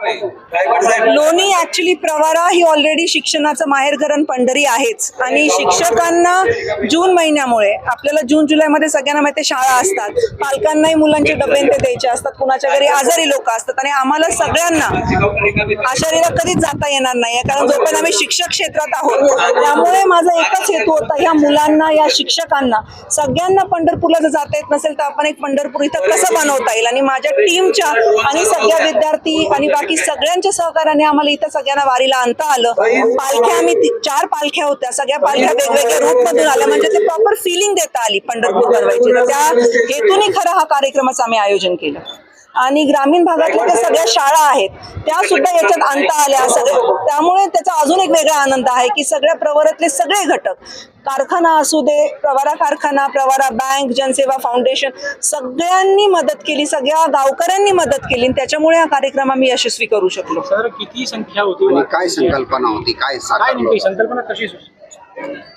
लोणी ऍक्च्युली प्रवारा ही ऑलरेडी शिक्षणाचं माहेरकरण पंढरी आहेच. आणि शिक्षकांना जून महिन्यामुळे आपल्याला जून जुलैमध्ये सगळ्यांना माहिती शाळा असतात. पालकांनाही मुलांचे डबे ते द्यायचे असतात. कुणाच्या घरी आजारी लोक असतात. आणि आम्हाला सगळ्यांना आशारीला कधीच जाता येणार नाही कारण जोपर्यंत आम्ही शिक्षक क्षेत्रात आहोत त्यामुळे माझा एकच हेतू होता ह्या मुलांना या शिक्षकांना सगळ्यांना पंढरपूरला जर जाता येत नसेल तर आपण एक पंढरपूर इथं कसं बनवता येईल? आणि माझ्या टीमच्या आणि सगळ्या विद्यार्थी आणि बाकी की सगळ्यांच्या सहकार्याने आम्हाला इथं सगळ्यांना वारीला आणता आलं. पालख्या आम्ही चार पालख्या होत्या. सगळ्या पालख्या वेगवेगळ्या रूट मधून आल्या. म्हणजे ते प्रॉपर फिलिंग देता आली पंढरपूर करवायची त्या हेतूने खरं हा कार्यक्रमाचं आम्ही आयोजन केलं. आणि ग्रामीण भागातल्या ज्या सगळ्या शाळा आहेत त्या सुद्धा याच्यात आणता आल्या सगळ्या त्यामुळे त्याचा अजून एक वेगळा आनंद आहे की सगळ्या प्रवरातले सगळे घटक कारखाना असू दे प्रवारा कारखाना प्रवारा बँक जनसेवा फाउंडेशन सगळ्यांनी मदत केली सगळ्या गावकऱ्यांनी मदत केली आणि त्याच्यामुळे हा कार्यक्रम आम्ही यशस्वी करू शकलो. सर किती संख्या होती? आणि काय संकल्पना होती? काय संकल्पना कशी?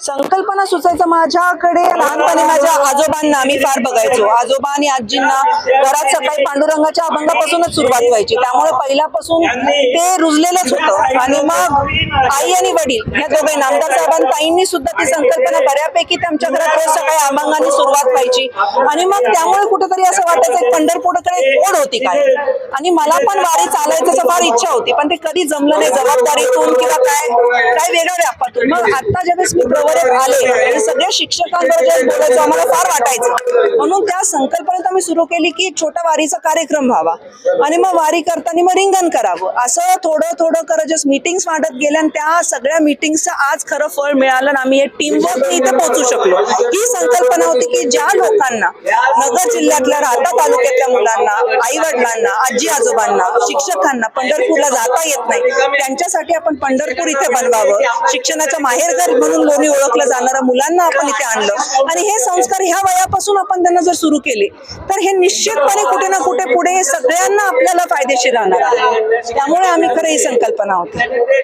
संकल्पना सुचायचं माझ्याकडे लहानपणी माझ्या आजोबांना आम्ही फार बघायचो. आजोबा आणि आजींना घरात सकाळी पांडुरंगाच्या अभंगापासूनच सुरुवात व्हायची. त्यामुळे पहिल्यापासून ते रुजलेलंच होतं. आणि मग आई आणि वडील या दोघे नामदार साहेबांताईंनी सुद्धा ती संकल्पना बऱ्यापैकी त्यांच्या घरात रोज सकाळी अभंगाने सुरुवात व्हायची. आणि मग त्यामुळे कुठेतरी असं वाटायचं एक पंढरपूरकडे ओढ होती काय आणि मला पण वारी चालायचं फार इच्छा होती पण ते कधी जमलं नाही. जबाबदारीतून किंवा काय काय वेगळ्या व्यापातून मग आता ज्यावेळेस मी प्रवरेत आले आणि सगळ्या शिक्षकांबरोबर ज्यावेळेस बोलायचं आम्हाला फार वाटायचं. म्हणून त्या संकल्पनेत आम्ही सुरू केली की एक छोटा वारीचा कार्यक्रम व्हावा. आणि मग वारी करताना मग रिंगण करावं. असं थोडं थोडं करत जस्ट मिटिंग्स वाढत गेल्या आणि त्या सगळ्या मिटिंगचं आज खरं फळ मिळालं आणि आम्ही एक टीम वर्क इथे पोहोचू शकलो. ही संकल्पना होती की ज्या लोकांना नगर जिल्ह्यातल्या राहता तालुक्यातल्या मुलांना आई वडिलांना आजी आजोबांना शिक्षकांना पंढरपूरला जाता येत नाही त्यांच्यासाठी आपण पंढरपूर इथे बनवावं. शिक्षणाच्या माहेरघर म्हणून लोणी ओळखलं जाणाऱ्या मुलांना आपण इथे आणलं. आणि हे संस्कार ह्या वयापासून आपण त्यांना जर सुरू केले तर हे निश्चितपणे कुठे ना कुठे पुढे हे सगळ्यांना आपल्याला फायदेशीर राहणार त्यामुळे आम्ही खरं ही संकल्पना होती